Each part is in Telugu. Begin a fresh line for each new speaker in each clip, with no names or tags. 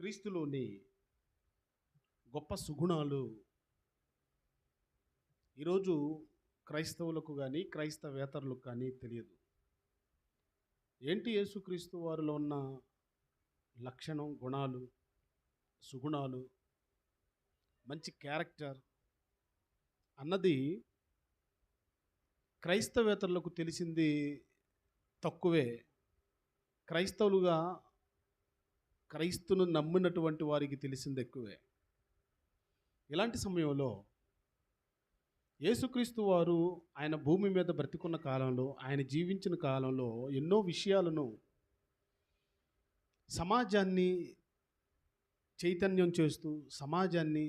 క్రీస్తులోని గొప్ప సుగుణాలు. ఈరోజు క్రైస్తవులకు కానీ క్రైస్తవేతరులకు కానీ తెలియదు. ఏంటి యేసుక్రీస్తు వారిలో ఉన్న లక్షణం గుణాలు సుగుణాలు? మంచి క్యారెక్టర్ అన్నది క్రైస్తవేతరులకు తెలిసింది తక్కువే. క్రైస్తవులుగా క్రైస్తును నమ్మినటువంటి వారికి తెలిసింది ఎక్కువే. ఇలాంటి సమయంలో యేసుక్రీస్తు వారు ఆయన భూమి మీద బ్రతికున్న కాలంలో ఆయన జీవించిన కాలంలో ఎన్నో విషయాలను సమాజాన్ని చైతన్యం చేస్తూ సమాజాన్ని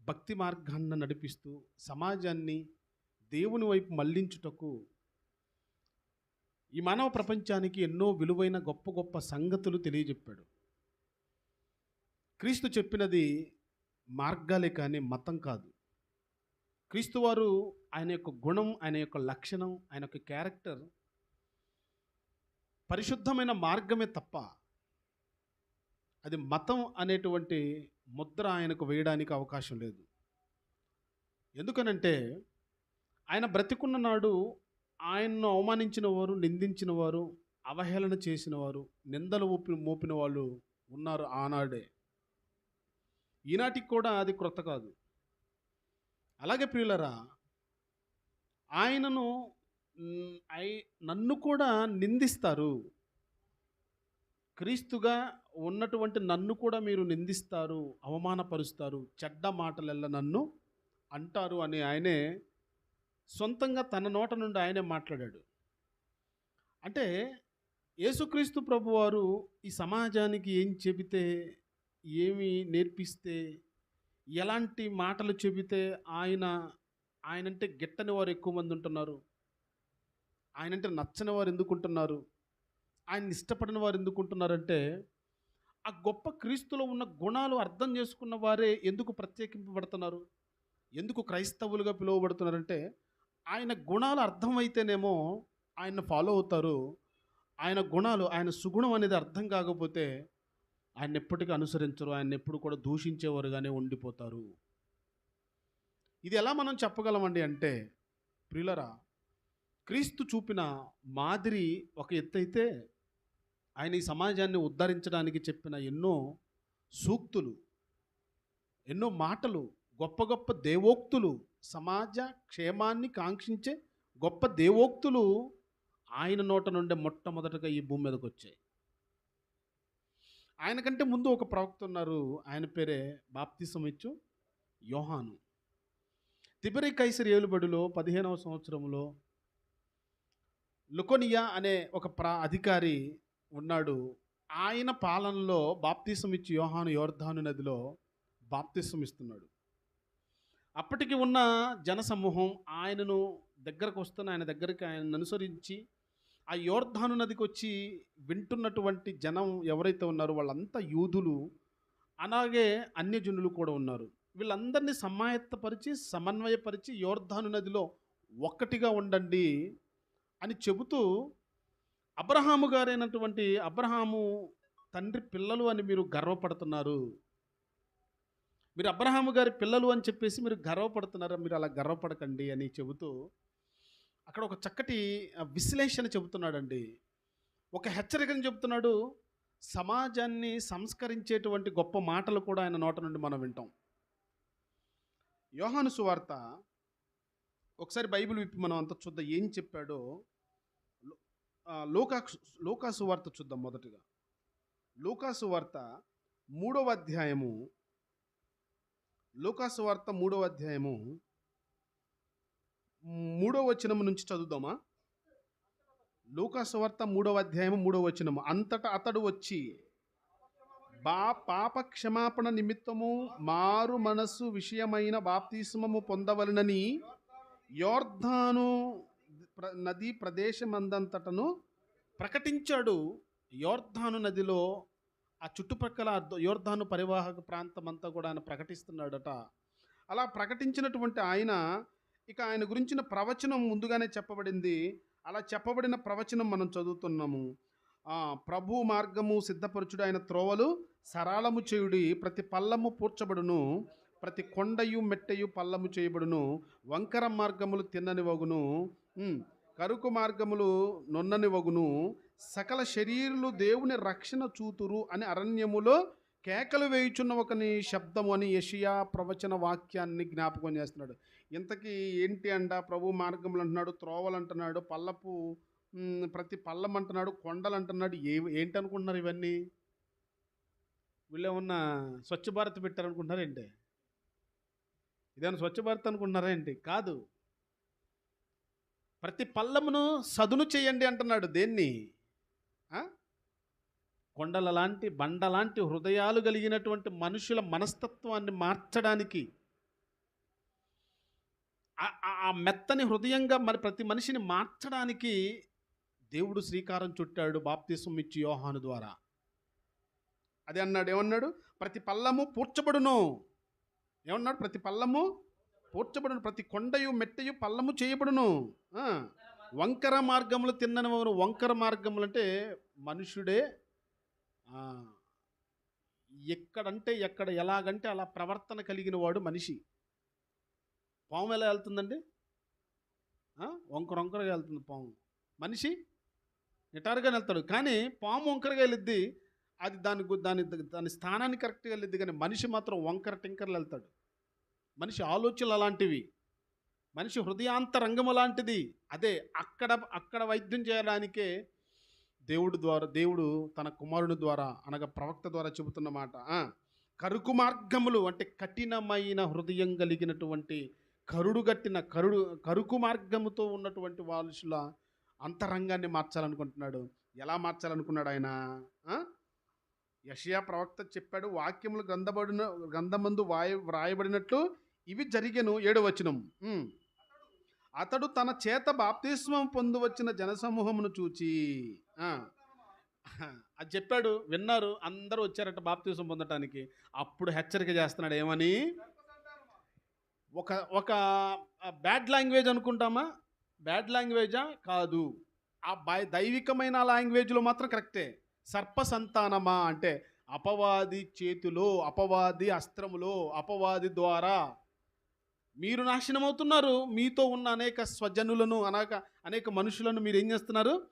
భక్తి మార్గాన్ని నడిపిస్తూ సమాజాన్ని దేవుని వైపు మళ్ళించుటకు ఈ మానవ ప్రపంచానికి ఎన్నో విలువైన గొప్ప గొప్ప సంగతులు తెలియజెప్పాడు. క్రీస్తు చెప్పినది మార్గాలే కానీ మతం కాదు. క్రీస్తు వారు ఆయన యొక్క గుణం ఆయన యొక్క లక్షణం ఆయన యొక్క క్యారెక్టర్ పరిశుద్ధమైన మార్గమే తప్ప అది మతం అనేటువంటి ముద్ర ఆయనకు వేయడానికి అవకాశం లేదు. ఎందుకనంటే ఆయన బ్రతికున్న నాడు ఆయన్ను అవమానించిన వారు నిందించిన వారు అవహేళన చేసిన వారు నిందలు ఊపి మోపిన వాళ్ళు ఉన్నారు ఆనాడే. ఈనాటికి కూడా అది క్రొత్త కాదు. అలాగే ప్రియులరా ఆయనను ఐ- నన్ను కూడా నిందిస్తారు. క్రీస్తుగా ఉన్నటువంటి నన్ను కూడా మీరు నిందిస్తారు అవమానపరుస్తారు చెడ్డ మాటలెల్ల నన్ను అంటారు అని ఆయనే సొంతంగా తన నోట నుండి ఆయనే మాట్లాడాడు. అంటే యేసుక్రీస్తు ప్రభువారు ఈ సమాజానికి ఏం చెబితే ఏమి నేర్పిస్తే ఎలాంటి మాటలు చెబితే ఆయన ఆయనంటే గిట్టని వారు ఎక్కువ మంది ఉంటున్నారు. ఆయనంటే నచ్చని వారు ఎందుకుంటున్నారు ఆయన ఇష్టపడిన వారు ఎందుకుంటున్నారంటే ఆ గొప్ప క్రీస్తులో ఉన్న గుణాలు అర్థం చేసుకున్న వారే ఎందుకు ప్రత్యేకింపబడుతున్నారు? ఎందుకు క్రైస్తవులుగా పిలువబడుతున్నారంటే ఆయన గుణాలు అర్థమైతేనేమో ఆయన ఫాలో అవుతారు. ఆయన గుణాలు ఆయన సుగుణం అనేది అర్థం కాకపోతే ఆయన ఎప్పటికీ అనుసరించరు. ఆయన ఎప్పుడు కూడా దూషించేవారుగానే ఉండిపోతారు. ఇది ఎలా మనం చెప్పగలమండి అంటే ప్రియులరా క్రీస్తు చూపిన మాదిరి ఒక ఎత్తైతే ఆయన ఈ సమాజాన్ని ఉద్ధరించడానికి చెప్పిన ఎన్నో సూక్తులు ఎన్నో మాటలు గొప్ప గొప్ప దేవోక్తులు సమాజ క్షేమాన్ని కాంక్షించే గొప్ప దేవోక్తులు ఆయన నోట నుండే మొట్టమొదటగా ఈ భూమి మీదకి వచ్చాయి. ఆయన కంటే ముందు ఒక ప్రవక్త ఉన్నారు. ఆయన పేరే బాప్తిసం ఇచ్చు యోహాను. తిబరి కైసరి ఏలుబడిలో పదిహేనవ సంవత్సరంలో లుకోనియా అనే ఒక ప్రా అధికారి ఉన్నాడు. ఆయన పాలనలో బాప్తిసం ఇచ్చి యోహాను యోర్ధాను నదిలో బాప్తిసం ఇస్తున్నాడు. అప్పటికి ఉన్న జనసమూహం ఆయనను దగ్గరకు వస్తున్న ఆయన దగ్గరికి ఆయనను అనుసరించి ఆ యోర్ధాను నదికి వచ్చి వింటున్నటువంటి జనం ఎవరైతే ఉన్నారో వాళ్ళంతా యూదులు అలాగే అన్యజనులు కూడా ఉన్నారు. వీళ్ళందరినీ సమాయత్తపరిచి సమన్వయపరిచి యోర్ధాను నదిలో ఒక్కటిగా ఉండండి అని చెబుతూ అబ్రహాము గారైనటువంటి అబ్రహాము తండ్రి పిల్లలు అని మీరు గర్వపడుతున్నారు. మీరు అబ్రహాము గారి పిల్లలు అని చెప్పేసి మీరు గర్వపడుతున్నారా? మీరు అలా గర్వపడకండి అని చెబుతూ అక్కడ ఒక చక్కటి విశ్లేషణ చెబుతున్నాడండి. ఒక హెచ్చరికను చెబుతున్నాడు. సమాజాన్ని సంస్కరించేటువంటి గొప్ప మాటలు కూడా ఆయన నోట నుండి మనం వింటాం. యోహాను సువార్త ఒకసారి బైబిల్ విప్పి మనం అంతా చూద్దాం. ఏం చెప్పాడో? లోకా లోకాసు వార్త చూద్దాం మొదటిగా. లోకాసు వార్త మూడవ అధ్యాయము లూకాసు వార్త మూడవ అధ్యాయము. మూడవ వచనము నుంచి చదువుదామా? లూకాసు వార్త మూడవ అధ్యాయము మూడవ వచనము. అంతటా అతడు వచ్చి బా పాప క్షమాపణ నిమిత్తము మారు మనస్సు విషయమైన బాప్తిస్మము పొందవలనని యోర్ధాను నదీ నది ప్రదేశమందంతటను ప్రకటించాడు. యోర్ధాను నదిలో ఆ చుట్టుపక్కల యోర్ధాను పరివాహక ప్రాంతం అంతా కూడా ఆయన ప్రకటిస్తున్నాడట. అలా ప్రకటించినటువంటి ఆయన ఇక ఆయన గురించిన ప్రవచనం ముందుగానే చెప్పబడింది. అలా చెప్పబడిన ప్రవచనం మనం చదువుతున్నాము. ప్రభు మార్గము సిద్ధపరచుడు ఆయన త్రోవలు సరళము చేయుడి ప్రతి పల్లము పూడ్చబడును ప్రతి కొండయు మెట్టయు పల్లము చేయబడును వంకర మార్గములు తిన్నని వగును కరుకు మార్గములు నొన్నని వగును సకల శరీరులు దేవుని రక్షణ చూతురు అని అరణ్యములో కేకలు వేయుచున్న ఒకని శబ్దము అని యషియా ప్రవచన వాక్యాన్ని జ్ఞాపకం చేస్తున్నాడు. ఇంతకీ ఏంటి అంట? ప్రభు మార్గములు అంటున్నాడు త్రోవలు అంటున్నాడు పల్లపు ప్రతి పల్లం అంటున్నాడు కొండలు అంటున్నాడు ఏ ఏంటి అనుకుంటున్నారు ఇవన్నీ? వీళ్ళేమన్నా స్వచ్ఛ భారత్ పెట్టారనుకుంటున్నారా ఏంటి? ఇదేమన్నా స్వచ్ఛ భారత్ అనుకుంటున్నారా ఏంటి? కాదు. ప్రతి పల్లమును సదును చేయండి అంటున్నాడు దేన్ని? కొండల లాంటి బండ లాంటి హృదయాలు కలిగినటువంటి మనుషుల మనస్తత్వాన్ని మార్చడానికి ఆ- మెత్తని హృదయంగా మరి ప్రతి మనిషిని మార్చడానికి దేవుడు శ్రీకారం చుట్టాడు బాప్తిసం ఇచ్చి యోహాను ద్వారా. అదే అన్నాడు ఏమన్నాడు? ప్రతి పల్లము పూడ్చబడును. ఏమన్నాడు? ప్రతి పల్లము పూడ్చబడును. ప్రతి కొండయు మెట్టయు పల్లము చేయబడును. వంకర మార్గములు తిన్నని వారు వంకర మార్గములు అంటే మనుషుడే ఎక్కడంటే ఎక్కడ ఎలాగంటే అలా ప్రవర్తన కలిగిన వాడు మనిషి. పాము ఎలా వెళ్తుందండి? వంకర వంకరగా వెళ్తుంది పాము. మనిషి నిటారుగా వెళ్తాడు. కానీ పాము వంకరగా వెళ్ళిద్ది అది దాని దాని దాని స్థానాన్ని కరెక్ట్గా వెళ్ళిద్ది కానీ మనిషి మాత్రం వంకర టింకర్లు వెళ్తాడు. మనిషి ఆలోచనలు అలాంటివి. మనిషి హృదయాంతరంగము లాంటిది. అదే అక్కడ అక్కడ వైద్యం చేయడానికే దేవుడు ద్వారా దేవుడు తన కుమారుని ద్వారా అనగా ప్రవక్త ద్వారా చెబుతున్న మాట. కరుకు మార్గములు అంటే కఠినమైన హృదయం కలిగినటువంటి కరుడు గట్టిన కరుడు కరుకు మార్గముతో ఉన్నటువంటి వాళ్ళుల అంతరంగాన్ని మార్చాలనుకుంటున్నాడు. ఎలా మార్చాలనుకున్నాడు ఆయన? ఆ? యషయా ప్రవక్త చెప్పాడు వాక్యములు గ్రంథబడిన గ్రంథమందు వాయ వ్రాయబడినట్లు ఇవి జరిగను ఏడు వచనం అతడు తన చేత బాప్తిస్మం పొందువచ్చిన జనసమూహమును చూచి అది చెప్పాడు విన్నారు అందరూ వచ్చారట బాప్తిస్మం పొందటానికి. అప్పుడు హెచ్చరిక చేస్తున్నాడు ఏమని? ఒక ఒక బ్యాడ్ లాంగ్వేజ్ అనుకుంటామా? బ్యాడ్ లాంగ్వేజా కాదు. ఆ బై దైవికమైన లాంగ్వేజ్లో మాత్రం కరెక్టే. సర్ప సంతానమా అంటే అపవాది చేతిలో అపవాది అస్త్రములో అపవాది ద్వారా మీరు నాశనం అవుతున్నారు మీతో ఉన్న అనేక స్వజనులను అనేక అనేక మనుషులను మీరు ఏం చేస్తున్నారు?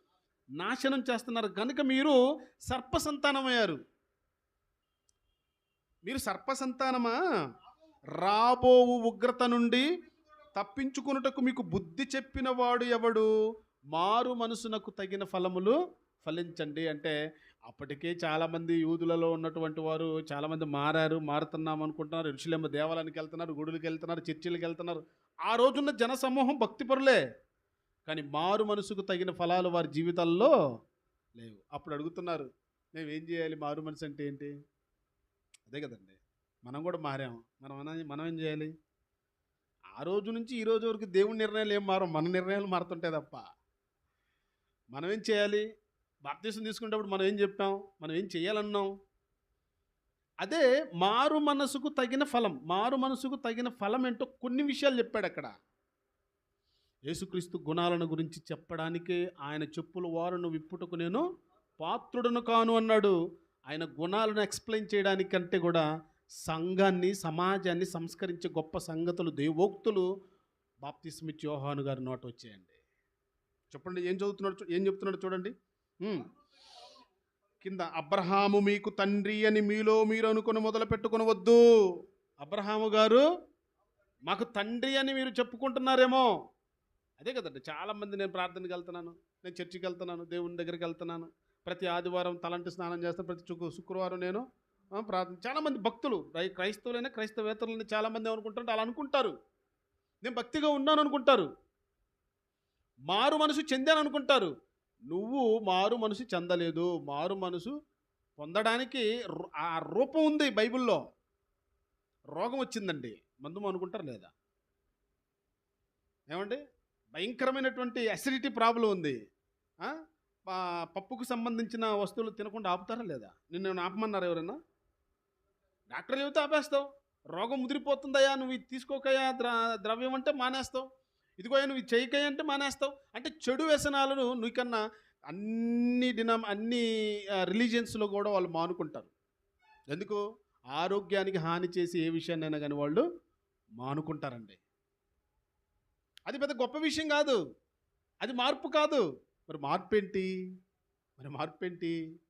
నాశనం చేస్తున్నారు. కనుక మీరు సర్పసంతానమయ్యారు. మీరు సర్పసంతానమా? రాబోవు ఉగ్రత నుండి తప్పించుకున్నటకు మీకు బుద్ధి చెప్పిన వాడు ఎవడు? మారు మనసునకు తగిన ఫలములు ఫలించండి. అంటే అప్పటికే చాలామంది యూదులలో ఉన్నటువంటి వారు చాలామంది మారారు మారుతున్నాం అనుకుంటున్నారు. ఋషులేమ దేవాలయానికి వెళ్తున్నారు గుడులకు వెళ్తున్నారు చర్చిలకు వెళ్తున్నారు. ఆ రోజున్న జన సమూహం భక్తిపరులే కానీ మారు మనసుకు తగిన ఫలాలు వారి జీవితాల్లో లేవు. అప్పుడు అడుగుతున్నారు మేము ఏం చేయాలి? మారు మనసు అంటే ఏంటి? అదే కదండి. మనం కూడా మారాము. మనం అన- మనం ఏం చేయాలి? ఆ రోజు నుంచి ఈ రోజు వరకు దేవుని నిర్ణయాలు ఏం మారం మన నిర్ణయాలు మారుతుంటాయి తప్ప. మనం ఏం చేయాలి? బాప్తీసం తీసుకునేటప్పుడు మనం ఏం చెప్పాం? మనం ఏం చేయాలన్నాం? అదే మారు మనసుకు తగిన ఫలం. మారు మనసుకు తగిన ఫలం ఏంటో కొన్ని విషయాలు చెప్పాడు అక్కడ. యేసుక్రీస్తు గుణాలను గురించి చెప్పడానికే ఆయన చెప్పుల వారును విప్పుటకు నేను పాత్రుడను కాను అన్నాడు. ఆయన గుణాలను ఎక్స్ప్లెయిన్ చేయడానికంటే కూడా సంఘాన్ని సమాజాన్ని సంస్కరించే గొప్ప సంగతులు దేవోక్తులు బాప్తిస్మిచ్ యోహాను గారి నోట వచ్చాయండి. చెప్పండి ఏం చదువుతున్నాడు ఏం చెప్తున్నాడు చూడండి. కింద అబ్రహాము మీకు తండ్రి అని మీలో మీరు అనుకుని మొదలు పెట్టుకునవద్దు అబ్రహాము గారు మాకు తండ్రి అని మీరు చెప్పుకుంటున్నారేమో. అదే కదండి చాలామంది నేను ప్రార్థనకి వెళ్తున్నాను నేను చర్చికి వెళ్తున్నాను దేవుని దగ్గరికి వెళ్తున్నాను. ప్రతి ఆదివారం తలంటి స్నానం చేస్తాను ప్రతి శుక్ర శుక్రవారం నేను ప్రార్థన చాలామంది భక్తులు క్రైస్తవులైనా క్రైస్తవేతరులైనా చాలామంది అనుకుంటారు అలా అనుకుంటారు. నేను భక్తిగా ఉన్నాను అనుకుంటారు. మారు మనసు చెందాను అనుకుంటారు. నువ్వు మారు మనసు చెందలేదు మారు మనసు పొందడానికి రు- ఆ రూపం ఉంది బైబిల్లో. రోగం వచ్చిందండి. మందు అనుకుంటారు లేదా? ఏమండి? భయంకరమైనటువంటి అసిడిటీ ప్రాబ్లం ఉంది. ప- పప్పుకు సంబంధించిన వస్తువులు తినకుండా ఆపుతారా లేదా? నిన్ను ఆపమన్నారు ఎవరైనా? డాక్టర్ చెబితే ఆపేస్తావు? రోగం ముదిరిపోతుందయ్యా నువ్వు ఇది తీసుకోకయ్యా ద్ర ద్రవ్యం అంటే మానేస్తావు. ఇదిగో నువ్వు ఇది అంటే మానేస్తావు. అంటే చెడు వ్యసనాలను నీకన్నా అన్ని దినం అన్ని రిలీజియన్స్లో కూడా వాళ్ళు మానుకుంటారు. ఎందుకు? ఆరోగ్యానికి హాని చేసి ఏ విషయాన్నైనా కానీ వాళ్ళు మానుకుంటారండి. అది పెద్ద గొప్ప విషయం కాదు. అది మార్పు కాదు. మరి మార్పు ఏంటి మరి మార్పు ఏంటి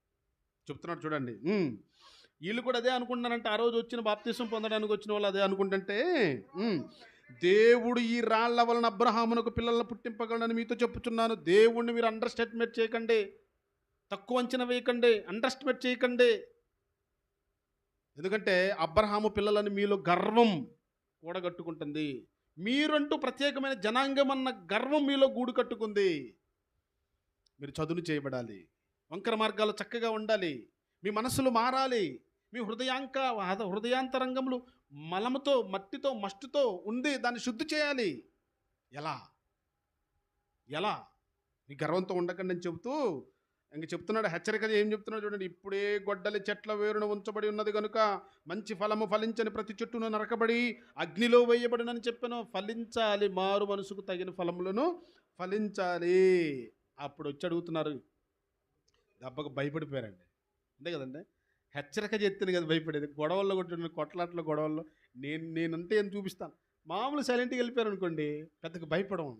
చెప్తున్నాడు చూడండి. వీళ్ళు కూడా అదే అనుకుంటున్నారంటే ఆ రోజు వచ్చిన బాప్తీసం పొందడానికి వచ్చిన వాళ్ళు అదే అనుకుంటుంటే దేవుడు ఈ రాళ్ళ వలన అబ్రహామునకు పిల్లలను పుట్టింపగలడని మీతో చెప్పుచున్నాను. దేవుణ్ణి మీరు అండర్స్టేట్మెంట్ చేయకండి. తక్కువ అంచనా వేయకండి. అండర్స్టిమేట్ చేయకండి. ఎందుకంటే అబ్రహాము పిల్లలని మీలో గర్వం కూడగట్టుకుంటుంది. మీరంటూ ప్రత్యేకమైన జనాంగం అన్న గర్వం మీలో గూడు కట్టుకుంది. మీరు చదును చేయబడాలి. వంకర మార్గాలు చక్కగా ఉండాలి. మీ మనసులు మారాలి. మీ హృదయాంక హృదయాంతరంగములు మలముతో మట్టితో మష్టితో ఉంది దాన్ని శుద్ధి చేయాలి. ఎలా? ఎలా? మీ గర్వంతో ఉండకండి అని చెబుతూ ఇంక చెప్తున్నాడు హెచ్చరిక ఏం చెప్తున్నాడు చూడండి ఇప్పుడే గొడ్డలి చెట్ల వేరున ఉంచబడి ఉన్నది కనుక మంచి ఫలము ఫలించని ప్రతి చెట్టును నరకబడి అగ్నిలో వేయబడినని చెప్పాను ఫలించాలి మారు మనసుకు తగిన ఫలములను ఫలించాలి. అప్పుడు వచ్చి అడుగుతున్నారు దెబ్బకు భయపడిపోయారండి. అంతే కదండి? హెచ్చరిక చెప్తాను కదా భయపడేది. గొడవల్లో కొట్టిన కొట్లాట్ల గొడవల్లో. నేను నేనంటే ఏం చూపిస్తాను. మామూలు సైలెంట్గా వెళ్ళిపోయారు అనుకోండి పెద్దగా భయపడము.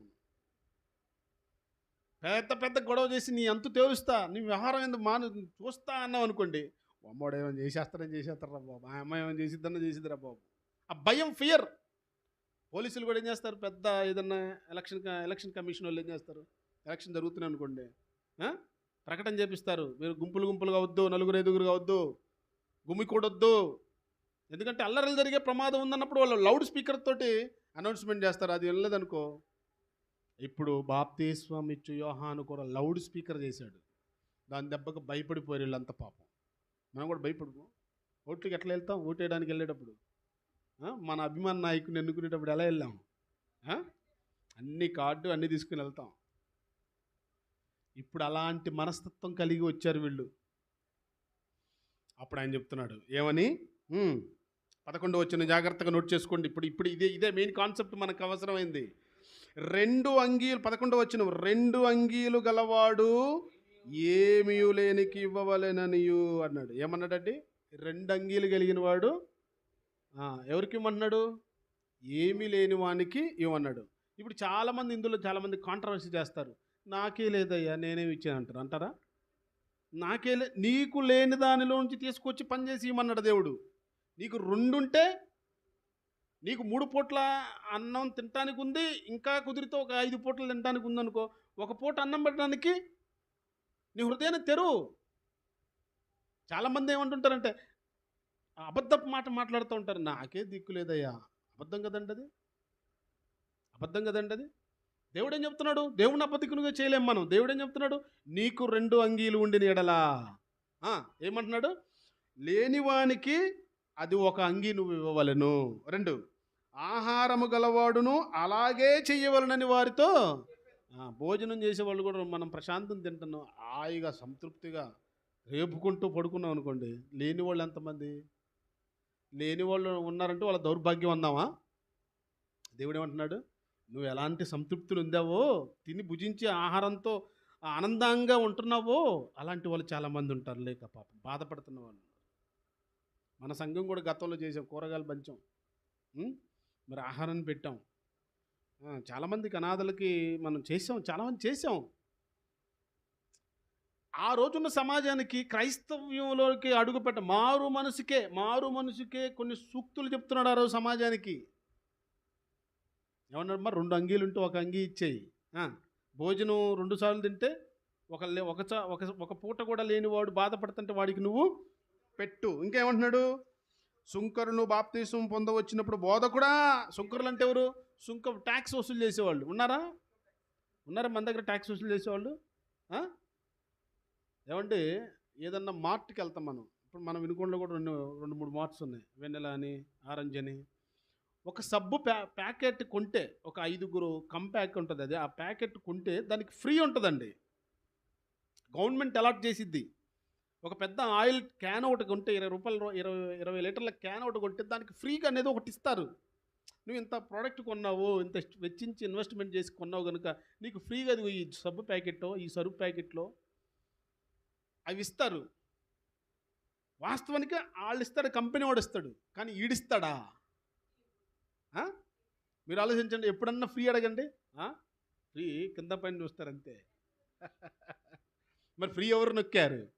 పెద్ద పెద్ద గొడవ చేసి నీ అంతు తేలుస్తా నీ వ్యవహారం ఎందుకు మాను చూస్తా అన్నావు అనుకోండి అమ్మోడు ఏమైనా చేసేస్తారని చేసేస్తారా బాబు? ఆ అమ్మాయి ఏమైనా చేసిద్దన్నా చేసిద్దరా బాబు. ఆ భయం ఫియర్ పోలీసులు కూడా ఏం చేస్తారు? పెద్ద ఏదన్నా ఎలక్షన్ ఎలక్షన్ కమిషన్ వాళ్ళు ఏం చేస్తారు? ఎలక్షన్ జరుగుతున్నాయి అనుకోండి ప్రకటన చేపిస్తారు. మీరు గుంపులు గుంపులు కావద్దు నలుగురు ఐదుగురు కావద్దు. గుమికూడొద్దు. ఎందుకంటే అల్లరలు జరిగే ప్రమాదం ఉందన్నప్పుడు వాళ్ళు లౌడ్ స్పీకర్ తోటి అనౌన్స్మెంట్ చేస్తారు. అది వెళ్ళలేదనుకో. ఇప్పుడు బాప్తీస్వామి ఇచ్చు యోహాను కూడా లౌడ్ స్పీకర్ చేశాడు. దాని దెబ్బకు భయపడిపోయారు వీళ్ళంత పాపం. మనం కూడా భయపడము. ఓట్లకి ఎట్లా వెళ్తాం? ఓటు వేయడానికి వెళ్ళేటప్పుడు మన అభిమాన నాయకుని ఎన్నుకునేటప్పుడు ఎలా వెళ్ళాం? అన్ని కార్డు అన్నీ తీసుకుని వెళ్తాం. ఇప్పుడు అలాంటి మనస్తత్వం కలిగి వచ్చారు వీళ్ళు. అప్పుడు ఆయన చెప్తున్నాడు ఏమని? పదకొండు వచ్చిన జాగ్రత్తగా నోట్ చేసుకోండి. ఇప్పుడు ఇప్పుడు ఇదే ఇదే మెయిన్ కాన్సెప్ట్ మనకు అవసరమైంది. రెండు అంగీలు పదకొండు వచ్చిన రెండు అంగీలు గలవాడు ఏమీ లేనికి ఇవ్వవలేననియు అన్నాడు. ఏమన్నాడండి? రెండు అంగీలు కలిగిన వాడు ఎవరికి ఇవ్వమన్నాడు? ఏమీ లేని వానికి ఇవ్వన్నాడు ఇప్పుడు చాలామంది ఇందులో చాలామంది కాంట్రవర్సీ చేస్తారు. నాకే లేదయ్యా నేనేమి ఇచ్చాను అంటారు. అంటారా? నాకే లే నీకు లేని దానిలోంచి తీసుకొచ్చి పని చేసి ఇవ్వమన్నాడు దేవుడు. నీకు రెండుంటే నీకు మూడు పూట్ల అన్నం తినటానికి ఉంది ఇంకా కుదిరితే ఒక ఐదు పూటలు తినడానికి ఉందనుకో ఒక పూట అన్నం పెట్టడానికి నీ హృదయాన్ని తెరువు చాలామంది ఏమంటుంటారంటే అబద్ధపు మాట మాట్లాడుతూ ఉంటారు. నాకే దిక్కు లేదయ్యా. అబద్ధం కదండి అది అబద్ధం కదండి అది దేవుడు ఏం చెప్తున్నాడు? దేవుడిని అపతికునిగా చేయలేం మనం. దేవుడు ఏం చెప్తున్నాడు? నీకు రెండు అంగీలు ఉండిన ఎడలా. ఏమంటున్నాడు? లేనివానికి అది ఒక అంగీ నువ్వు ఇవ్వవలను. రెండు ఆహారము గలవాడును అలాగే చెయ్యవలనని వారితో భోజనం చేసేవాళ్ళు కూడా మనం ప్రశాంతం తింటున్నాం. హాయిగా సంతృప్తిగా రేపుకుంటూ పడుకున్నాం అనుకోండి. లేని వాళ్ళు ఎంతమంది? లేని వాళ్ళు ఉన్నారంటే వాళ్ళ దౌర్భాగ్యం అందామా? దేవుడు ఏమంటున్నాడు? నువ్వు ఎలాంటి సంతృప్తులు ఉందావో తిని భుజించి ఆహారంతో ఆనందంగా ఉంటున్నావో అలాంటి వాళ్ళు చాలామంది ఉంటారు లేక పాప. బాధపడుతున్న వాళ్ళు. మన సంఘం కూడా గతంలో చేసాం కూరగాయలు పంచాం. మరి ఆహారాన్ని పెట్టాం. చాలామందికి అనాథలకి మనం చేసాం చాలామంది చేసాం. ఆ రోజున్న సమాజానికి క్రైస్తవ్యంలోకి అడుగుపెట్ట మారు మనసుకే మారు మనసుకే కొన్ని సూక్తులు చెప్తున్నాడు ఆ రోజు సమాజానికి. ఏమన్నాడు మరి రెండు అంగీలు ఉంటే ఒక అంగీ ఇచ్చేయి. భోజనం రెండు సార్లు తింటే ఒక లే- ఒక చా- ఒక ఒక పూట కూడా లేని వాడు బాధపడుతుంటే వాడికి నువ్వు పెట్టు. ఇంకేమంటున్నాడు? సుంకరును బాప్తీసం పొందవచ్చినప్పుడు బోధకుడా? సుంకరులు అంటే ఎవరు? సుంక ట్యాక్స్ వసూలు చేసేవాళ్ళు. ఉన్నారా? ఉన్నారా మన దగ్గర ట్యాక్స్ వసూలు చేసేవాళ్ళు? ఏమంటే ఏదన్నా మార్ట్కి వెళ్తాం మనం. ఇప్పుడు మనం వినుకొండలో కూడా రెండు రెండు మూడు మార్ట్స్ ఉన్నాయి. వెన్నెల అని ఆరెంజ్ అని. ఒక సబ్బు ప్యా ప్యాకెట్ కొంటే ఒక ఐదుగురు కంప్యాక్ ఉంటుంది అది. ఆ ప్యాకెట్ కొంటే దానికి ఫ్రీ ఉంటుందండి. గవర్నమెంట్ అలాట్ చేసిద్ది. ఒక పెద్ద ఆయిల్ క్యాన్ ఒకటి కొంటే ఇరవై రూపాయలు ఇరవై ఇరవై లీటర్ల క్యాన్ ఒకటి కొంటే దానికి ఫ్రీగా అనేది ఒకటి ఇస్తారు. నువ్వు ఇంత ప్రోడక్ట్ కొన్నావు ఇంత వెచ్చించి ఇన్వెస్ట్మెంట్ చేసి కొన్నావు కనుక నీకు ఫ్రీగా అది ఈ సబ్బు ప్యాకెట్లో ఈ సరుపు ప్యాకెట్లో అవి ఇస్తారు. వాస్తవానికి వాళ్ళు ఇస్తారు కంపెనీ వాడు ఇస్తాడు కానీ ఈడిస్తాడా? మీరు ఆలోచించండి ఎప్పుడన్నా ఫ్రీ అడగండి. ఫ్రీ కింద పైన చూస్తారు అంతే. మరి ఫ్రీ ఎవరు నొక్కారు?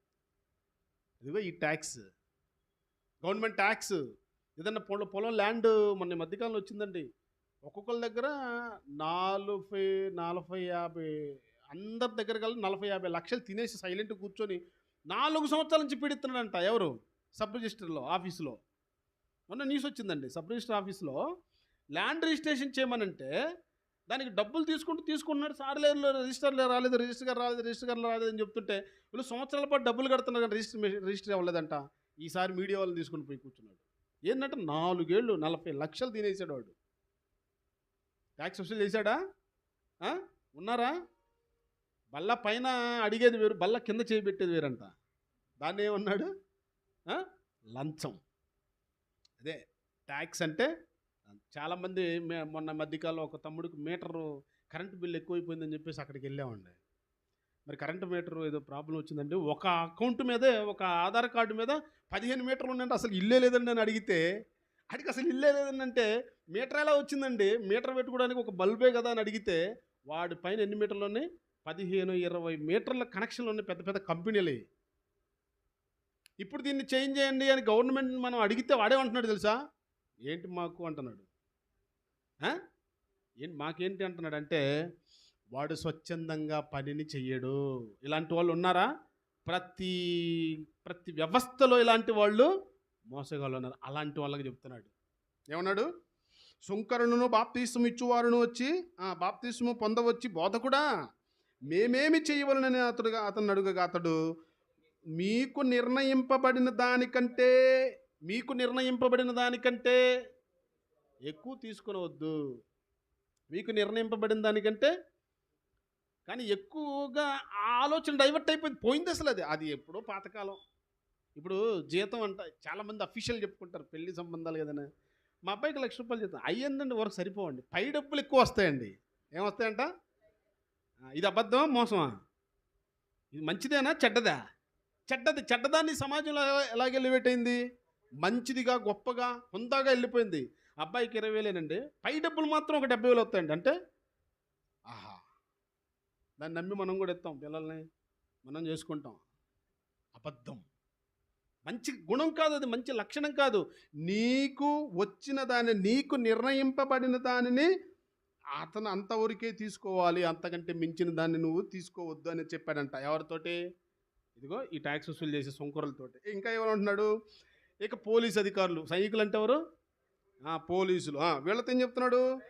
ఇదిగో ఈ ట్యాక్స్. Government tax. ఏదన్నా పొలం పొలం ల్యాండ్ మొన్న ఈ మధ్యకాలంలో వచ్చిందండి. ఒక్కొక్కరి దగ్గర నలభై నలభై యాభై అందరి దగ్గర కలిసి నలభై యాభై లక్షలు తినేసి సైలెంట్ కూర్చొని నాలుగు సంవత్సరాల నుంచి పీడిస్తున్నాడంట ఎవరు? సబ్ రిజిస్టర్లో ఆఫీసులో. మొన్న న్యూస్ వచ్చిందండి సబ్ రిజిస్టర్ ఆఫీస్లో ల్యాండ్ రిజిస్ట్రేషన్ చేయమనంటే దానికి డబ్బులు తీసుకుంటూ తీసుకుంటున్నాడు సార్ లేదు రిజిస్టర్లో రాలేదు రిజిస్టర్ గారు రాలేదు రిజిస్టర్ గారు రాలేదు అని చెప్తుంటే వీళ్ళు సంవత్సరాల పాటు డబ్బులు కడుతున్నారు కానీ రిజిస్టర్ రిజిస్టర్ అవ్వలేదంట. ఈసారి మీడియా వాళ్ళని తీసుకుని పోయి కూర్చున్నాడు. ఏంటంటే నాలుగేళ్ళు నలభై లక్షలు తినేసాడు వాడు. ట్యాక్స్ వసూలు చేశాడా? ఉన్నారా? బల్ల పైన అడిగేది వేరు బల్ల కింద చేయబెట్టేది వేరంట. దాన్ని ఏమన్నాడు లంచం. అదే ట్యాక్స్ అంటే చాలామంది మే- మొన్న మధ్యకాలంలో ఒక తమ్ముడికి మీటరు కరెంటు బిల్లు ఎక్కువైపోయిందని చెప్పేసి అక్కడికి వెళ్ళామండి. మరి కరెంటు మీటర్ ఏదో ప్రాబ్లం వచ్చిందండి. ఒక అకౌంట్ మీదే ఒక ఆధార్ కార్డు మీద పదిహేను మీటర్లు ఉన్నాయంటే అసలు ఇల్లే లేదండి అని అడిగితే అడిగి అసలు ఇల్లే లేదండి అంటే మీటర్ ఎలా వచ్చిందండి? మీటర్ పెట్టుకోవడానికి ఒక బల్బే కదా అని అడిగితే వాడి పైన ఎన్ని మీటర్లు ఉన్నాయి? పదిహేను ఇరవై మీటర్ల కనెక్షన్లు ఉన్నాయి పెద్ద పెద్ద కంపెనీలు ఇప్పుడు దీన్ని చేంజ్ చేయండి అని గవర్నమెంట్ మనం అడిగితే వాడే అంటున్నాడు తెలుసా? ఏంటి మాకు అంటున్నాడు. మాకేంటి అంటున్నాడు అంటే వాడు స్వచ్ఛందంగా పనిని చెయ్యడు. ఇలాంటి వాళ్ళు ఉన్నారా? ప్రతి ప్రతి వ్యవస్థలో ఇలాంటి వాళ్ళు మోసగాళ్ళు ఉన్నారు. అలాంటి వాళ్ళకి చెప్తున్నాడు. ఏమన్నాడు? సుంకరును బాప్తీసం ఇచ్చువారును వచ్చి ఆ బాప్తీసము పొందవచ్చి బోధకుడా? మేమేమి చేయవలనని అతడుగా అతను అడుగగా అతడు మీకు నిర్ణయింపబడిన దానికంటే మీకు నిర్ణయింపబడిన దానికంటే ఎక్కువ తీసుకునవద్దు. మీకు నిర్ణయింపబడిన దానికంటే కానీ ఎక్కువగా ఆ ఆలోచన డైవర్ట్ అయిపోయింది. పోయింది అసలు అది. అది ఎప్పుడో పాతకాలం. ఇప్పుడు జీతం అంట చాలామంది అఫీషియల్ చెప్పుకుంటారు పెళ్ళి సంబంధాలు ఏదైనా. మా అబ్బాయికి లక్ష రూపాయలు జీతం. అయ్యిందండి వరకు సరిపోవండి. పై డబ్బులు ఎక్కువ వస్తాయండి. ఏమొస్తాయంట? ఇది అబద్ధమా మోసమా? ఇది మంచిదేనా చెడ్డదా? చెడ్డది చెడ్డదాన్ని సమాజంలో ఎలా- ఎలాగ ఎలివేట్ అయింది? మంచిదిగా గొప్పగా హుందాగా వెళ్ళిపోయింది. అబ్బాయికి ఇరవై వేలేనండి. పై డబ్బులు మాత్రం ఒక డెబ్బై వేలు వస్తాయండి. అంటే ఆహా. దాన్ని నమ్మి మనం కూడా ఇస్తాం పిల్లల్ని. మనం చేసుకుంటాం. అబద్ధం. మంచి గుణం కాదు అది. మంచి లక్షణం కాదు. నీకు వచ్చిన దాన్ని నీకు నిర్ణయింపబడిన దానిని అతను అంతవరకే తీసుకోవాలి. అంతకంటే మించిన దాన్ని నువ్వు తీసుకోవద్దు అని చెప్పాడంట. ఎవరితోటి? ఇదిగో ఈ ట్యాక్స్ వసూలు చేసే సొంకరులతోటి ఇంకా ఏమని అంటున్నాడు ఇక పోలీస్ అధికారులు. సైనికులు అంటే ఎవరు? పోలీసులు. వీళ్ళతో ఏం చెప్తున్నాడు?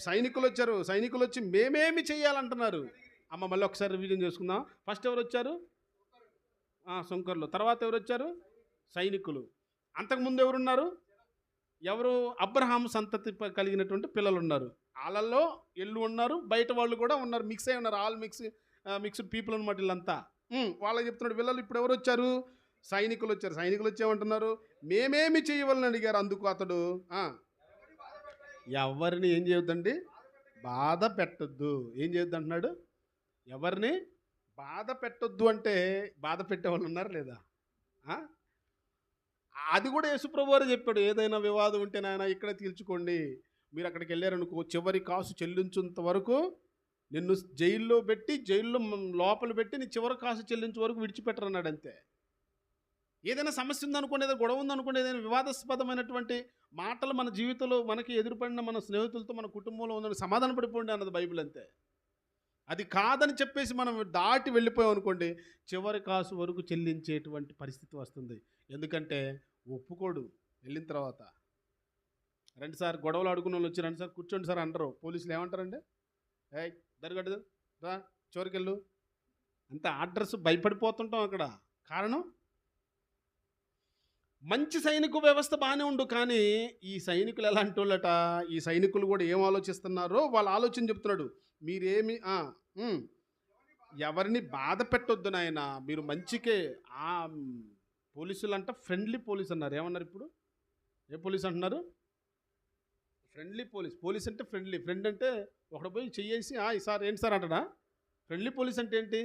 సైనికులు వచ్చారు సైనికులు వచ్చి మేమేమి చేయాలంటున్నారు? అమ్మ మళ్ళీ ఒకసారి రివిజన్ చేసుకుందాం. ఫస్ట్ ఎవరు వచ్చారు ఆ, తర్వాత ఎవరు వచ్చారు సైనికులు. అంతకుముందు ఎవరున్నారు? ఎవరు? అబ్రహాం సంతతి కలిగినటువంటి పిల్లలు ఉన్నారు వాళ్ళల్లో ఎల్లు ఉన్నారు బయట వాళ్ళు కూడా ఉన్నారు. మిక్స్ అయి ఉన్నారు. ఆల్ మిక్స్ మిక్స్డ్ పీపుల్ అనమాట వీళ్ళంతా. వాళ్ళకి చెప్తున్నాడు పిల్లలు ఇప్పుడు ఎవరు వచ్చారు సైనికులు వచ్చారు సైనికులు వచ్చేమంటున్నారు మేమేమి చేయవలని అడిగారు అందుకు అతడు. ఎవరిని ఏం చేయొద్దండి? బాధ పెట్టొద్దు. ఏం చేయొద్దు అంటున్నాడు ఎవరిని? బాధ పెట్టొద్దు అంటే బాధ పెట్టేవాళ్ళు ఉన్నారు లేదా అది కూడా యేసుప్రభు వారు చెప్పాడు. ఏదైనా వివాదం ఉంటే నాయన ఇక్కడ తీల్చుకోండి మీరు అక్కడికి వెళ్ళారనుకో చివరి కాసు చెల్లించేంత వరకు నిన్ను జైల్లో పెట్టి జైల్లో లోపల పెట్టి నీ చివరి కాసు చెల్లించే వరకు విడిచిపెట్టరన్నాడు అంతే ఏదైనా సమస్య ఉందనుకోండి ఏదైనా గొడవ ఉందనుకోండి ఏదైనా వివాదాస్పదమైనటువంటి మాటలు మన జీవితంలో మనకి ఎదురుపడిన మన స్నేహితులతో మన కుటుంబంలో ఉన్న సమాధాన పడిపోండి అన్నది బైబిల్ అంతే. అది కాదని చెప్పేసి మనం దాటి వెళ్ళిపోయాం అనుకోండి చివరి కాసు వరకు చెల్లించేటువంటి పరిస్థితి వస్తుంది. ఎందుకంటే ఒప్పుకోడు వెళ్ళిన తర్వాత. రెండు సార్ గొడవలు ఆడుకున్న వాళ్ళు వచ్చి రండి సార్ కూర్చోండి సార్ అంటారు. పోలీసులు ఏమంటారండి? ఏ దరగడ్డు రా చివరికెళ్ళు అంత అడ్రస్ భయపడిపోతుంటాం అక్కడ. కారణం? మంచి సైనిక వ్యవస్థ బాగానే ఉండు కానీ ఈ సైనికులు ఎలాంటి వాళ్ళట ఈ సైనికులు కూడా ఏం ఆలోచిస్తున్నారో? వాళ్ళ ఆలోచన చెప్తున్నాడు. మీరేమి ఎవరిని బాధ పెట్టొద్దు నాయన. మీరు మంచికే ఆ పోలీసులు అంట ఫ్రెండ్లీ పోలీస్ అన్నారు. ఏమన్నారు ఇప్పుడు? ఏ పోలీస్ అంటున్నారు? Friendly police. పోలీస్ అంటే ఫ్రెండ్లీ. ఫ్రెండ్ అంటే ఒకడు పోయి చెయ్యేసి "ఆ, సార్ ఏంటి సార్ అంటాడా? ఫ్రెండ్లీ పోలీస్ అంటే ఏంటి?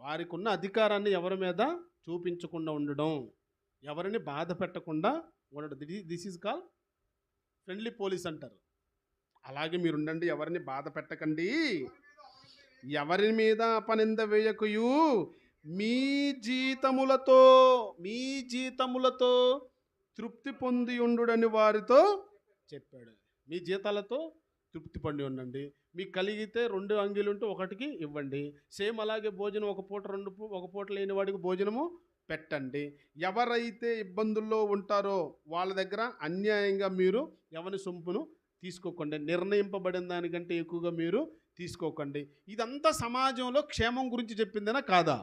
వారికి ఉన్న అధికారాన్ని ఎవరి మీద? చూపించకుండా ఉండడం ఎవరిని బాధ పెట్టకుండా ఉండడం. This is call friendly police అంటారు. అలాగే మీరు ఉండండి ఎవరిని బాధ పెట్టకండి. ఎవరి మీద అపనింద వేయకయు? మీ జీతములతో మీ జీతములతో తృప్తి పొంది ఉండుడని వారితో చెప్పాడు. మీ జీతాలతో తృప్తి పొంది ఉండండి. మీకు కలిగితే రెండు అంగీలు ఉంటే ఒకటికి ఇవ్వండి. సేమ్ అలాగే భోజనం ఒక పూట రెండు ఒక పూట లేని వాడికి భోజనము పెట్టండి. ఎవరైతే ఇబ్బందుల్లో ఉంటారో వాళ్ళ దగ్గర అన్యాయంగా మీరు ఎవరి సొంపును తీసుకోకండి. నిర్ణయింపబడిన దానికంటే ఎక్కువగా మీరు తీసుకోకండి. ఇదంతా సమాజంలో క్షేమం గురించి చెప్పిందేనా కాదా?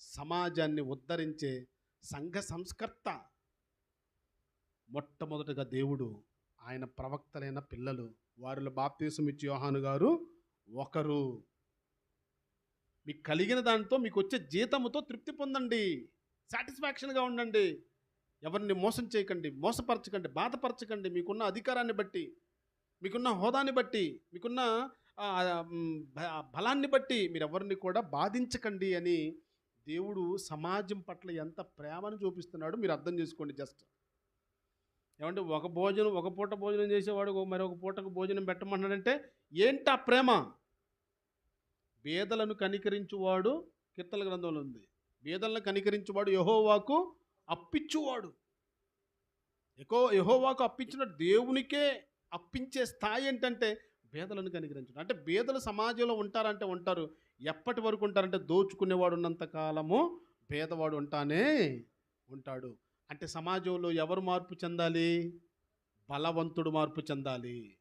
సమాజాన్ని ఉద్ధరించే సంఘ సంస్కర్త మొట్టమొదటగా దేవుడు ఆయన ప్రవక్తలైన పిల్లలు. వారిలో బాప్తీసం ఇచ్చి యోహాను గారు ఒకరు మీకు కలిగిన దాంతో మీకు వచ్చే జీతముతో తృప్తి పొందండి. సాటిస్ఫాక్షన్గా ఉండండి. ఎవరిని మోసం చేయకండి మోసపరచకండి బాధపరచకండి. మీకున్న అధికారాన్ని బట్టి మీకున్న హోదాని బట్టి మీకున్న బలాన్ని బట్టి మీరు ఎవరిని కూడా బాధించకండి అని దేవుడు సమాజం పట్ల ఎంత ప్రేమను చూపిస్తున్నాడో మీరు అర్థం చేసుకోండి జస్ట్. ఏమంటే ఒక భోజనం ఒక పూట భోజనం చేసేవాడు మరొక మరి ఒక పూటకు భోజనం పెట్టమన్నాడంటే ఏంటి ఆ ప్రేమ? బేదలను కనికరించువాడు కీర్తన గ్రంథంలో ఉంది. బేదలను కనికరించువాడు యహోవాకు అప్పిచ్చువాడు. ఎకో యహోవాకు అప్పించిన దేవునికే అప్పించే స్థాయి ఏంటంటే బేదలను కనికరించడం. అంటే బేదలు సమాజంలో ఉంటారంటే ఉంటారు. ఎప్పటి వరకు ఉంటారంటే దోచుకునేవాడు ఉన్నంత కాలము పేదవాడు ఉంటానే ఉంటాడు. అంటే సమాజంలో ఎవరు మార్పు చెందాలి? బలవంతుడు మార్పు చెందాలి.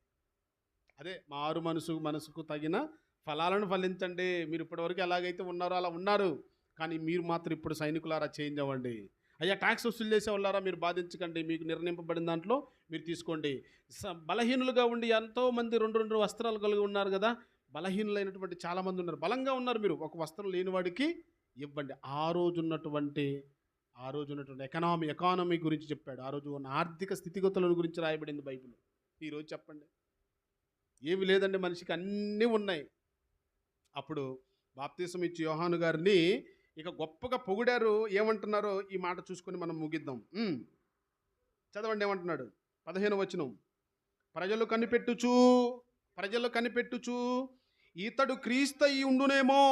అదే మారు మనసు మనసుకు తగిన ఫలాలను ఫలించండి. మీరు ఇప్పటివరకు ఎలాగైతే ఉన్నారో అలా ఉన్నారు. కానీ మీరు మాత్రం ఇప్పుడు సైనికులారా చేంజ్ అవ్వండి. అయ్యా ట్యాక్స్ వసూలు చేసే వాళ్ళారా మీరు బాధించకండి. మీకు నిర్ణయింపబడిన దాంట్లో మీరు తీసుకోండి. స- బలహీనులుగా ఉండి ఎంతో మంది రెండు రెండు వస్త్రాలు కలిగి ఉన్నారు కదా. బలహీనులైనటువంటి చాలామంది ఉన్నారు. బలంగా ఉన్నారు మీరు. ఒక వస్త్రం లేనివాడికి ఇవ్వండి. ఆ రోజు ఉన్నటువంటి ఆ రోజు ఉన్నటువంటి ఎకనామీ ఎకానమీ గురించి చెప్పాడు. ఆ రోజు ఉన్న ఆర్థిక స్థితిగతుల గురించి రాయబడింది బైబిల్. ఈరోజు చెప్పండి. ఏమి లేదండి మనిషికి అన్నీ ఉన్నాయి. అప్పుడు బాప్తీసం ఇచ్చి యోహాను గారిని ఇక గొప్పగా పొగిడారు ఏమంటున్నారో ఈ మాట చూసుకొని మనం ముగిద్దాం. చదవండి ఏమంటున్నాడు? పదిహేను వచనం. ప్రజలు కనిపెట్టుచు ప్రజలు కనిపెట్టుచు ఇతడు క్రీస్తు అయి ఉండునేమో.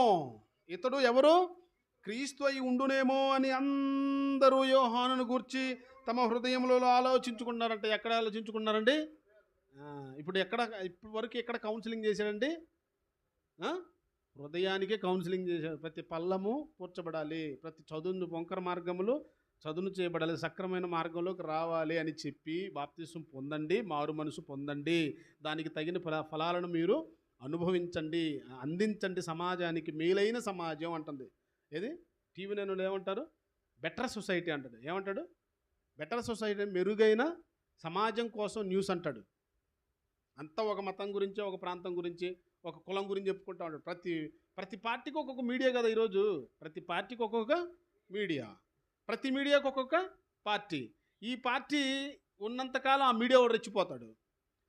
ఇతడు ఎవరు? క్రీస్తు అయి ఉండునేమో అని అందరూ యోహానును గూర్చి తమ హృదయంలో ఆలోచించుకున్నారంట ఎక్కడ ఆలోచించుకున్నారండి? ఇప్పుడు ఎక్కడ ఇప్పటి వరకు ఎక్కడ కౌన్సిలింగ్ చేశాడండి? హృదయానికే కౌన్సిలింగ్ చేశాడు ప్రతి పల్లము పూడ్చబడాలి ప్రతి చదువును వంకర మార్గములు చదును చేయబడాలి సక్రమైన మార్గంలోకి రావాలి అని చెప్పి బాప్తిసం పొందండి మారు మనసు పొందండి. దానికి తగిన ఫల ఫలాలను మీరు అనుభవించండి అందించండి సమాజానికి మేలైన సమాజం అంటుంది. ఏది? టీవీ నేను ఏమంటారు? బెటర్ సొసైటీ అంటాడు. ఏమంటాడు? బెటర్ సొసైటీ మెరుగైన సమాజం కోసం న్యూస్ అంటాడు. అంతా ఒక మతం గురించి ఒక ప్రాంతం గురించి ఒక కులం గురించి చెప్పుకుంటా ఉంటాడు. ప్రతి ప్రతి పార్టీకి ఒక్కొక్క మీడియా కదా ఈరోజు. ప్రతి పార్టీకి ఒక్కొక్క మీడియా. ప్రతి మీడియాకి ఒక్కొక్క పార్టీ. ఈ పార్టీ ఉన్నంతకాలం ఆ మీడియా వాడు రెచ్చిపోతాడు.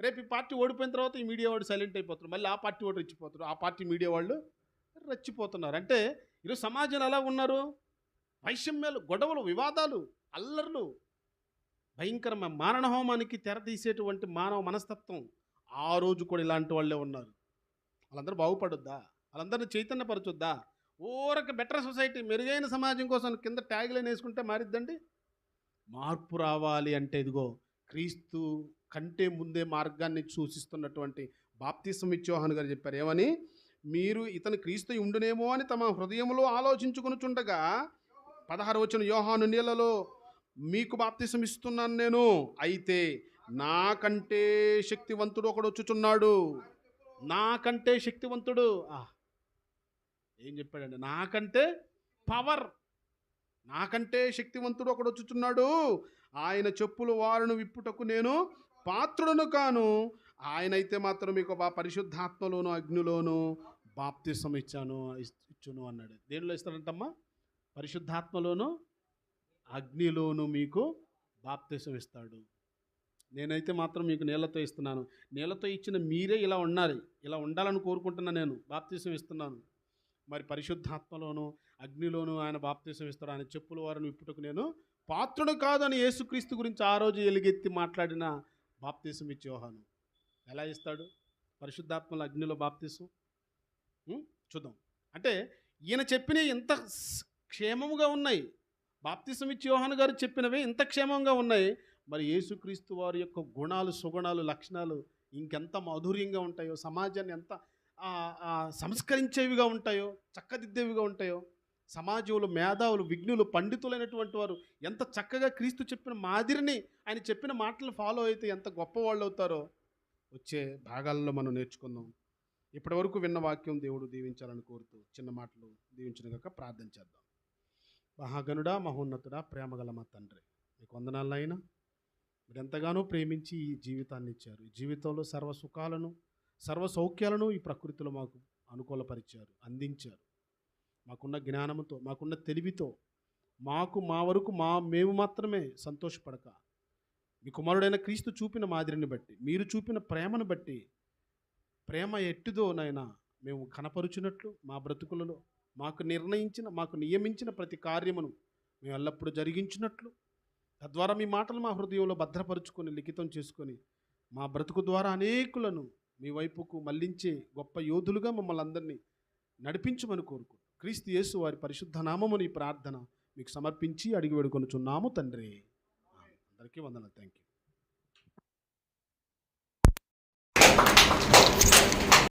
రేపు ఈ పార్టీ ఓడిపోయిన తర్వాత ఈ మీడియా వాడు సైలెంట్ అయిపోతాడు. మళ్ళీ ఆ పార్టీ వాడు రెచ్చిపోతాడు. ఆ పార్టీ మీడియా వాళ్ళు రెచ్చిపోతున్నారు. అంటే ఈరోజు సమాజంలో ఎలా ఉన్నారు? వైషమ్యాలు గొడవలు వివాదాలు అల్లర్లు భయంకరమైన మారణ హోమానికి తెరతీసేటువంటి మానవ మనస్తత్వం ఆ రోజు కూడా ఇలాంటి వాళ్ళే ఉన్నారు. వాళ్ళందరూ బాగుపడుద్దా? వాళ్ళందరినీ చైతన్యపరచుద్దా? ఊరక బెటర్ సొసైటీ మెరుగైన సమాజం కోసం కింద ట్యాగ్లైన్ వేసుకుంటే మారిద్దండి? మార్పు రావాలి అంటే ఇదిగో క్రీస్తు కంటే ముందే మార్గాన్ని సూచిస్తున్నటువంటి బాప్తిసం ఇచ్చోహన్ గారు చెప్పారు. ఏమని? మీరు ఇతను క్రీస్తు ఉండునేమో అని తమ హృదయంలో ఆలోచించుకునుచుండగా పదహారు వచ్చిన యోహాను నీళ్ళలో మీకు బాప్తిసం ఇస్తున్నాను నేను. అయితే నాకంటే శక్తివంతుడు ఒకడు వచ్చుచున్నాడు. నాకంటే శక్తివంతుడు. ఏం చెప్పాడండి? నాకంటే పవర్ నాకంటే శక్తివంతుడు ఒకడు వచ్చుచున్నాడు. ఆయన చెప్పులు వారును విప్పుటకు నేను పాత్రుడను కాను. ఆయన అయితే మాత్రం మీకు బా పరిశుద్ధాత్మలోను అగ్నిలోను బాప్తిసం ఇచ్చాను ఇచ్చును అన్నాడు. దేనిలో ఇస్తాడంటమ్మా? పరిశుద్ధాత్మలోను అగ్నిలోను మీకు బాప్తిసం ఇస్తాడు. నేనైతే మాత్రం మీకు నీళ్ళతో ఇస్తున్నాను. నీళ్ళతో ఇచ్చిన మీరే ఇలా ఉన్నారు ఇలా ఉండాలని కోరుకుంటున్నా నేను. బాప్తీసం ఇస్తున్నాను. మరి పరిశుద్ధాత్మలోను అగ్నిలోను ఆయన బాప్తీసం ఇస్తాడు. ఆయన చెప్పుల వారిని ఇప్పుటకు నేను పాత్రుడు కాదని యేసుక్రీస్తు గురించి ఆ రోజు ఎలుగెత్తి మాట్లాడిన బాప్తీసం ఇచ్చే యోహాను. ఎలా ఇస్తాడు? పరిశుద్ధాత్మల అగ్నిలో బాప్తీసం? చూద్దాం. అంటే ఈయన చెప్పినవి ఇంత క్షేమముగా ఉన్నాయి. బాప్తిసమిచ్చి ఇచ్చి గారు చెప్పినవే ఇంత క్షేమంగా ఉన్నాయి. మరి యేసుక్రీస్తు వారి యొక్క గుణాలు సుగుణాలు లక్షణాలు ఇంకెంత మాధుర్యంగా ఉంటాయో సమాజాన్ని ఎంత సంస్కరించేవిగా ఉంటాయో చక్కదిద్దేవిగా ఉంటాయో సమాజంలో మేధావులు విఘ్నులు పండితులైనటువంటి వారు ఎంత చక్కగా క్రీస్తు చెప్పిన మాదిరిని ఆయన చెప్పిన మాటలు ఫాలో అయితే ఎంత గొప్పవాళ్ళు అవుతారో వచ్చే భాగాల్లో మనం నేర్చుకుందాం. ఇప్పటివరకు విన్న వాక్యం దేవుడు దీవించాలని కోరుతూ చిన్న మాటలు దీవించిన ప్రార్థన చేద్దాం. మహాగనుడా మహోన్నతుడా ప్రేమగల మా తండ్రి మీకు వందనాలైనా మీరు ఎంతగానో ప్రేమించి ఈ జీవితాన్ని ఇచ్చారు. ఈ జీవితంలో సర్వ సుఖాలను సర్వ సౌఖ్యాలను ఈ ప్రకృతిలో మాకు అనుకూలపరిచారు అందించారు. మాకున్న జ్ఞానంతో మాకున్న తెలివితో మాకు మా వరకు మా మేము మాత్రమే సంతోషపడక మీ కుమారుడైన క్రీస్తు చూపిన మాదిరిని బట్టి మీరు చూపిన ప్రేమను బట్టి ప్రేమ ఎట్టిదో నాయన మేము కనపరుచినట్లు మా బ్రతుకులలో మాకు నిర్ణయించిన మాకు నియమించిన ప్రతి కార్యమును మేము ఎల్లప్పుడూ జరిగించినట్లు. తద్వారా మీ మాటలు మా హృదయంలో భద్రపరుచుకొని లిఖితం చేసుకొని మా బ్రతుకు ద్వారా అనేకులను మీ వైపుకు మళ్ళించే గొప్ప యోధులుగా మమ్మల్ని అందరినీ నడిపించమని కోరుకు క్రీస్తు యేసు వారి పరిశుద్ధ నామముని ప్రార్థన మీకు సమర్పించి అడిగి వేడుకొనుచున్నాము తండ్రి. అందరికీ వందనాలు. Thank you